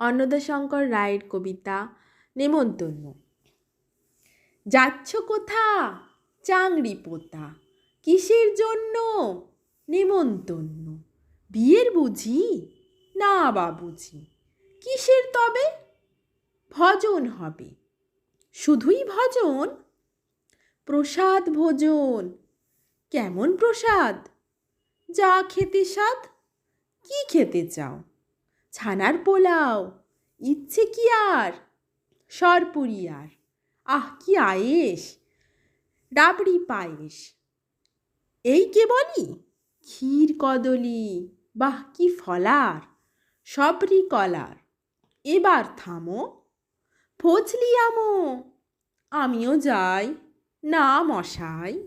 অন্নদাশঙ্কর রায়ের কবিতা নেমন্তন্ন। যাচ্ছ কোথা? চাংড়ি পোতা। কিসের জন্য? নেমন্তন্ন। বিয়ের বুঝি? না বা বুঝি। কিসের তবে? ভজন হবে। শুধুই ভজন? প্রসাদ ভোজন। কেমন প্রসাদ? যা খেতে স্বাদ, কি খেতে চাও? ছানার পোলাও, ইচ্ছে কি আর? সরপুরি আর। আহ, কি আয়েস ডাবরি পায়েস এই কে বলি ক্ষীর কদলি, বাহ, কি ফলার, সবরি কলার। এবার থামো, ফজলি আমো। আমিও যাই, না মশাই।